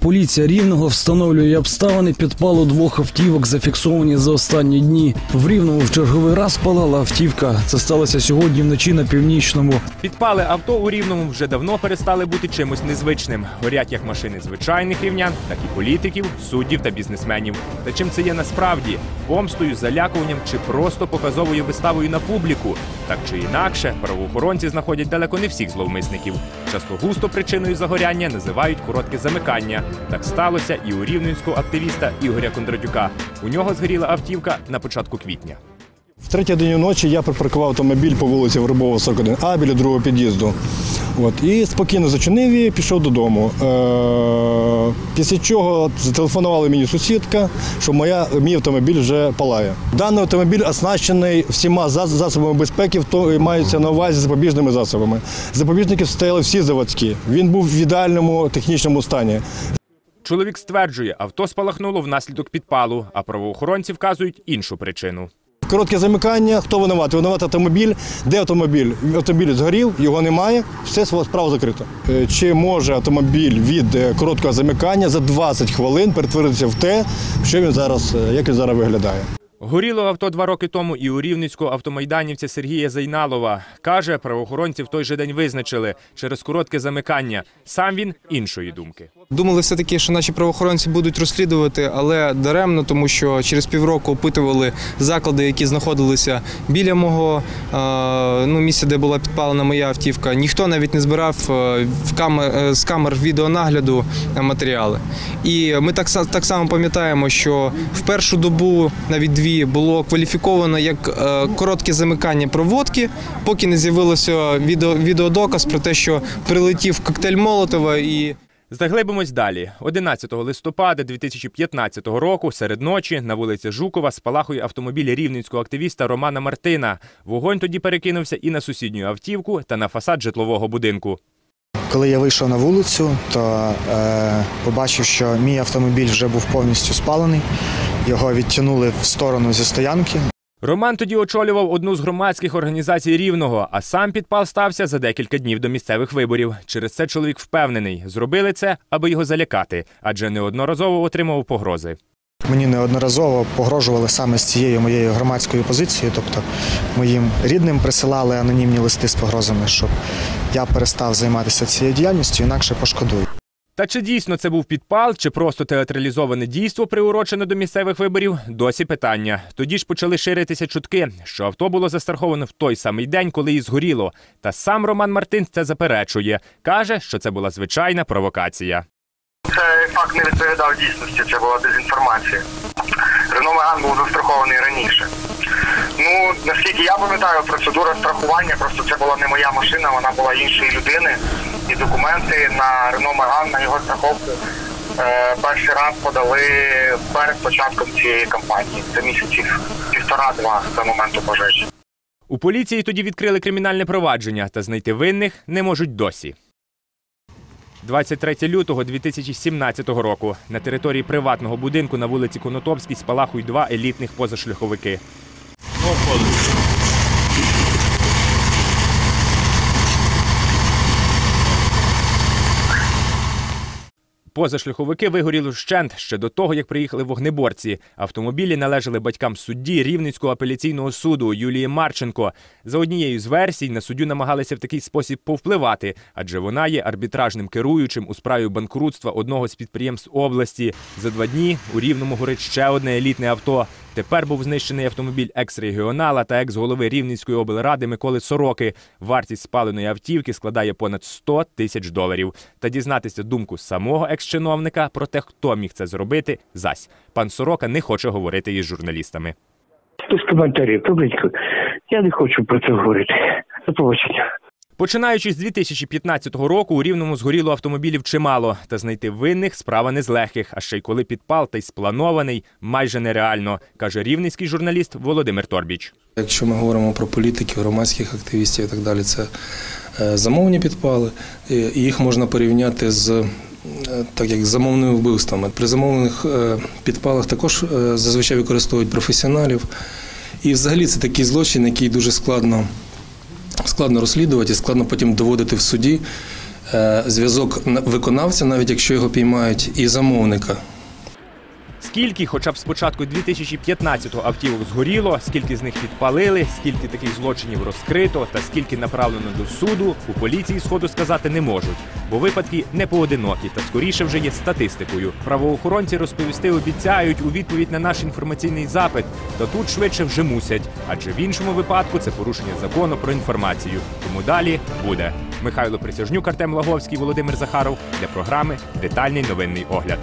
Поліція рівного встановлює обставини підпалу двох автівок, зафіксовані за останні дні. В рівному в черговий раз палала автівка. Це сталося сьогодні вночі на північному. Підпали авто у Рівному вже давно перестали бути чимось незвичним. Горять як машини звичайних рівнян, так і політиків, суддів та бізнесменів. Та чим це є насправді? Помстою, залякуванням чи просто показовою виставою на публіку? Так чи інакше, правоохоронці знаходять далеко не всіх зловмисників. Часто густо причиною загоряння називають коротке замикання. Так сталося і у рівненського активіста Ігоря Кондратюка. У нього згоріла автівка на початку квітня. В третій годині ночі я припаркував автомобіль по вулиці Вербова 41А біля другого під'їзду. От, і спокійно зачинив і пішов додому. Е, після чого зателефонувала мені сусідка, що моя, мій автомобіль вже палає. Даний автомобіль оснащений всіма засобами безпеки, то- маються на увазі запобіжними засобами. Запобіжники стояли всі заводські. Він був в ідеальному технічному стані. Чоловік стверджує, авто спалахнуло внаслідок підпалу, а правоохоронці вказують іншу причину. Коротке замикання. Хто винуватий? Винуватий автомобіль. Де автомобіль? Автомобіль згорів, його немає, все справа закрита. Е, Чи може автомобіль від е, короткого замикання за 20 хвилин перетворитися в те, що він зараз, е, як він зараз виглядає? Горіло авто два роки тому і у рівницького автомайданівця Сергія Зайналова. Каже, правоохоронці в той же день визначили через коротке замикання. Сам він іншої думки. Думали все таки, що наші правоохоронці будуть розслідувати, але даремно, тому що через півроку опитували заклади, які знаходилися біля мого ну, місця, де була підпалена моя автівка. Ніхто навіть не збирав е, е, з камер відеонагляду матеріали. І ми так, так само пам'ятаємо, що в першу добу, навіть дві, було кваліфіковано як е, коротке замикання проводки, поки не з'явилося відео, відеодоказ про те, що прилетів коктейль Молотова і. Заглибимось далі. 11 листопада 2015 року серед ночі на вулиці Жукова спалахує автомобіль рівненського активіста Романа Мартина. Вогонь тоді перекинувся і на сусідню автівку та на фасад житлового будинку. Коли я вийшов на вулицю, то е, побачив, що мій автомобіль вже був повністю спалений. Його відтягнули в сторону зі стоянки. Роман тоді очолював одну з громадських організацій Рівного, а сам підпал стався за декілька днів до місцевих виборів. Через це чоловік впевнений, зробили це, аби його залякати, адже неодноразово отримував погрози. Мені неодноразово погрожували саме з цією моєю громадською позицією, тобто моїм рідним присилали анонімні листи з погрозами, щоб я перестав займатися цією діяльністю, інакше пошкодую. Та чи дійсно це був підпал, чи просто театралізоване дійство, приурочене до місцевих виборів? Досі питання. Тоді ж почали ширитися чутки, що авто було застраховане в той самий день, коли і згоріло. Та сам Роман Мартин це заперечує. каже, що це була звичайна провокація. Цей факт не відповідав дійсності, це була дезінформація. Рено Меган був застрахований раніше. Ну, наскільки я пам'ятаю, процедура страхування, просто це була не моя машина, вона була іншої людини. І документи на Рено Меган, на його страховку е, перший раз подали перед початком цієї кампанії. Це місяців півтора-два з моменту пожежі. У поліції тоді відкрили кримінальне провадження, та знайти винних не можуть досі. 23 лютого 2017 року на території приватного будинку на вулиці Конотопській спалахують два елітних позашляховики. Позашляховики вигоріли вщент ще до того, як приїхали вогнеборці. Автомобілі належали батькам судді Рівненського апеляційного суду Юлії Марченко. За однією з версій на суддю намагалися в такий спосіб повпливати, адже вона є арбітражним керуючим у справі банкрутства одного з підприємств області. За два дні у Рівному горить ще одне елітне авто. Тепер був знищений автомобіль екс-регіонала та екс-голови Рівненської облради Миколи Сороки. Вартість спаленої автівки складає понад 100 тисяч доларів. Та дізнатися думку самого екс-чиновника про те, хто міг це зробити, зась. Пан Сорока не хоче говорити із журналістами. Без коментарів, Павлічко. Я не хочу про це говорити. До побачення. Починаючи з 2015 року, у Рівному згоріло автомобілів чимало, та знайти винних справа не з легких, а ще й коли підпал та й спланований, майже нереально, каже рівненський журналіст Володимир Торбіч. Якщо ми говоримо про політиків, громадських активістів і так далі, це е, замовні підпали, і їх можна порівняти з е, так як замовними вбивствами. При замовних е, підпалах також зазвичай використовують професіоналів. І взагалі це такий злочин, який дуже складно, складно розслідувати і складно потім доводити в суді. е, зв'язок на- виконавця, навіть якщо його піймають, і замовника. Скільки, хоча б з початку 2015-го автівок згоріло, скільки з них підпалили, скільки таких злочинів розкрито та скільки направлено до суду, у поліції сходу сказати не можуть, бо випадки не поодинокі та скоріше вже є статистикою. Правоохоронці розповісти обіцяють у відповідь на наш інформаційний запит, та тут швидше вже мусять, адже в іншому випадку це порушення закону про інформацію. Тому далі буде. Михайло Присяжнюк, Артем Лаговський, Володимир Захаров для програми Детальний новинний огляд.